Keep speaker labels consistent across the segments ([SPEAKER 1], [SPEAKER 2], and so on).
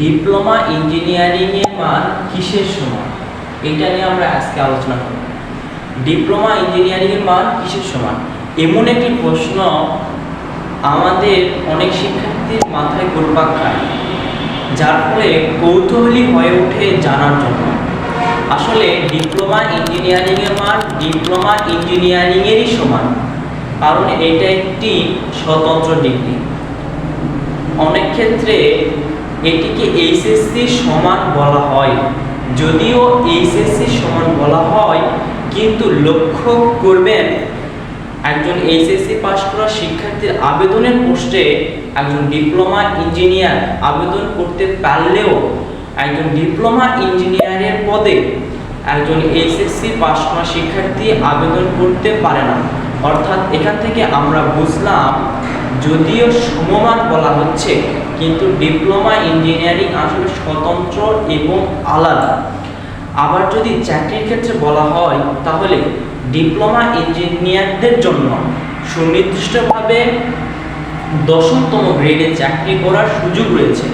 [SPEAKER 1] Diploma engineering এর মান কিসের সমান? এটা নিয়ে আমরা আজকে আলোচনা করব। ডিপ্লোমা ইঞ্জিনিয়ারিং এর মান কিসের সমান? এমন একটি প্রশ্ন আমাদের অনেক শিক্ষার্থীর মাথায় ঘুরপাক খায়, যার ফলে কৌতূহলী হয়ে ওঠে জানার জন্য। আসলে ডিপ্লোমা ইঞ্জিনিয়ারিং এর মান ডিপ্লোমা ইঞ্জিনিয়ারিং এরই সমান, কারণ এটা একটি স্বতন্ত্র ডিগ্রি। অনেক ক্ষেত্রে এটিকে এইচএসসি সমান বলা হয়। যদিও এইচএসসি সমান বলা হয়, কিন্তু লক্ষ্য করবেন, একজন এইচএসসি পাস করা শিক্ষার্থীর আবেদনের পোস্টে একজন ডিপ্লোমা ইঞ্জিনিয়ার আবেদন করতে পারলেও একজন ডিপ্লোমা ইঞ্জিনিয়ারের পদে একজন এইচএসসি পাস করা শিক্ষার্থী আবেদন করতে পারে না। অর্থাৎ এখান থেকে আমরা বুঝলাম, যদিও সমমান বলা হচ্ছে কিন্তু ডিপ্লোমা ইঞ্জিনিয়ারিং আসলে স্বতন্ত্র এবং আলাদা। আবার যদি চাকরির ক্ষেত্রে বলা হয়, তাহলে ডিপ্লোমা ইঞ্জিনিয়ারদের জন্য সুনির্দিষ্টভাবে দশমতম গ্রেডে চাকরি করার সুযোগ রয়েছে।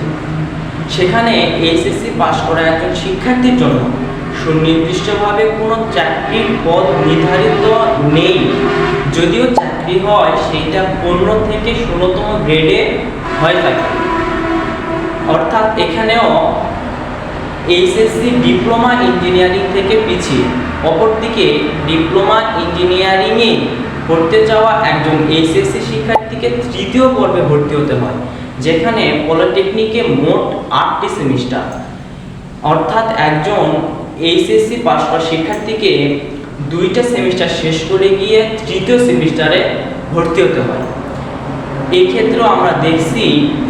[SPEAKER 1] সেখানে এইচএসসি পাস করা একজন শিক্ষার্থীর জন্য সুনির্দিষ্টভাবে কোনো চাকরির পদ নির্ধারিত নেই। যদিও চাকরি হয়, সেইটা পনেরো থেকে ষোলোতম গ্রেডে হয়ে থাকে অর্থাৎ এখানেও এইচএসসি ডিপ্লোমা ইঞ্জিনিয়ারিং থেকে পিছিয়ে, অপরদিকে ডিপ্লোমা ইঞ্জিনিয়ারিংয়ে পড়তে যাওয়া একজন এইচএসসি শিক্ষার্থীকে তৃতীয় পর্বে ভর্তি হতে হয়, যেখানে পলিটেকনিকে মোট আটটি সেমিস্টার। অর্থাৎ একজন এইচএসসি পাস করা শিক্ষার্থীকে দুইটা সেমিস্টার শেষ করে গিয়ে তৃতীয় সেমিস্টারে ভর্তি হতে হয়। এই আমরা দেখছি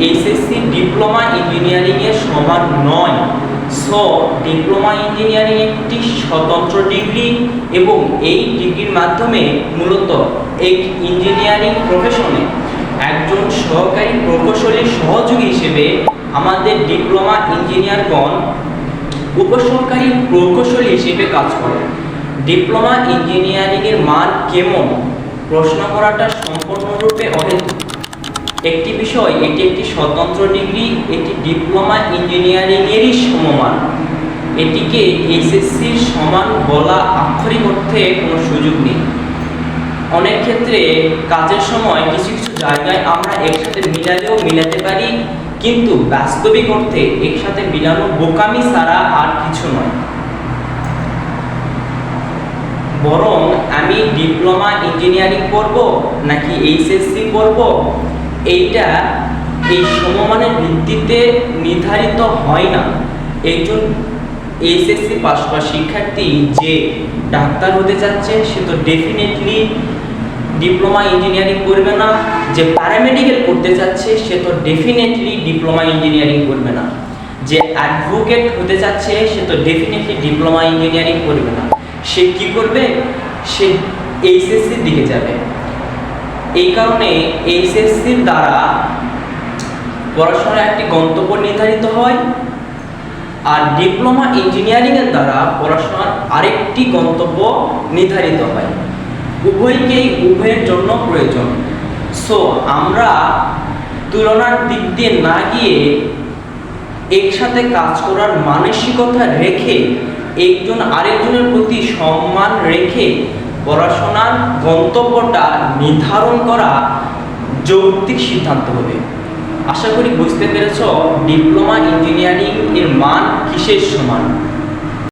[SPEAKER 1] এইচএসসি ডিপ্লোমা ইঞ্জিনিয়ারিং এর সমান নয়। সো ডিপ্লোমা ইঞ্জিনিয়ারিং একটি স্বতন্ত্র ডিগ্রি এবং এই ডিগ্রির মাধ্যমে মূলত এই ইঞ্জিনিয়ারিং প্রফেশনে একজন সহকারী প্রকৌশলী সহযোগী হিসেবে আমাদের ডিপ্লোমা ইঞ্জিনিয়ারগণ উপসহকারী প্রকৌশলী হিসেবে কাজ করে ডিপ্লোমা ইঞ্জিনিয়ারিং এর মান কেমন? প্রশ্ন করাটা সম্পূর্ণরূপে অহেতুক। একটি বিষয়, এটি একটি স্বতন্ত্র ডিগ্রি, এটি ডিপ্লোমা ইঞ্জিনিয়ারিং এরই সমমান। এটিকে এইচএসসির সমান বলা আক্ষরিক অর্থে কোনো সুযোগ নেই। অনেক ক্ষেত্রে কাজের সময় কিছু কিছু জায়গায় আমরা একসাথে মিলালেও মিলাতে পারি, কিন্তু বাস্তবিক অর্থে একসাথে মিলানো বোকামি ছাড়া আর কিছু নয়। বরং আমি ডিপ্লোমা ইঞ্জিনিয়ারিং করব নাকি এইচএসসি করব? এইটা এই সমমানের ভিত্তিতে নির্ধারিত হয় না। একজন এইচএসসি পাশ করা শিক্ষার্থী যে ডাক্তার হতে যাচ্ছে, সে তো ডেফিনেটলি ডিপ্লোমা ইঞ্জিনিয়ারিং করবে না। যে প্যারামেডিক্যাল করতে চাচ্ছে সে তো ডেফিনেটলি ডিপ্লোমা ইঞ্জিনিয়ারিং করবে না। যে অ্যাডভোকেট হতে যাচ্ছে, সে তো ডেফিনেটলি ডিপ্লোমা ইঞ্জিনিয়ারিং করবে না। সে কি করবে? সে এইচএসসির দিকে যাবে। এই কারণে এইচএসসির দ্বারা পড়াশোনার একটি গন্তব্য নির্ধারিত হয় আর ডিপ্লোমা ইঞ্জিনিয়ারিং এর দ্বারা পড়াশোনার আরেকটি গন্তব্য নির্ধারিত হয়। উভয়কেই উভয়ের জন্য প্রয়োজন। সো আমরা তুলনার দিক দিয়ে না গিয়ে একসাথে কাজ করার মানসিকতা রেখে একজন আরেকজনের প্রতি সম্মান রেখে পড়াশোনার গন্তব্যটা নির্ধারণ করা যৌক্তিক সিদ্ধান্ত হবে। আশা করি বুঝতে পেরেছ, ডিপ্লোমা ইঞ্জিনিয়ারিং এর মান কিসের সমান?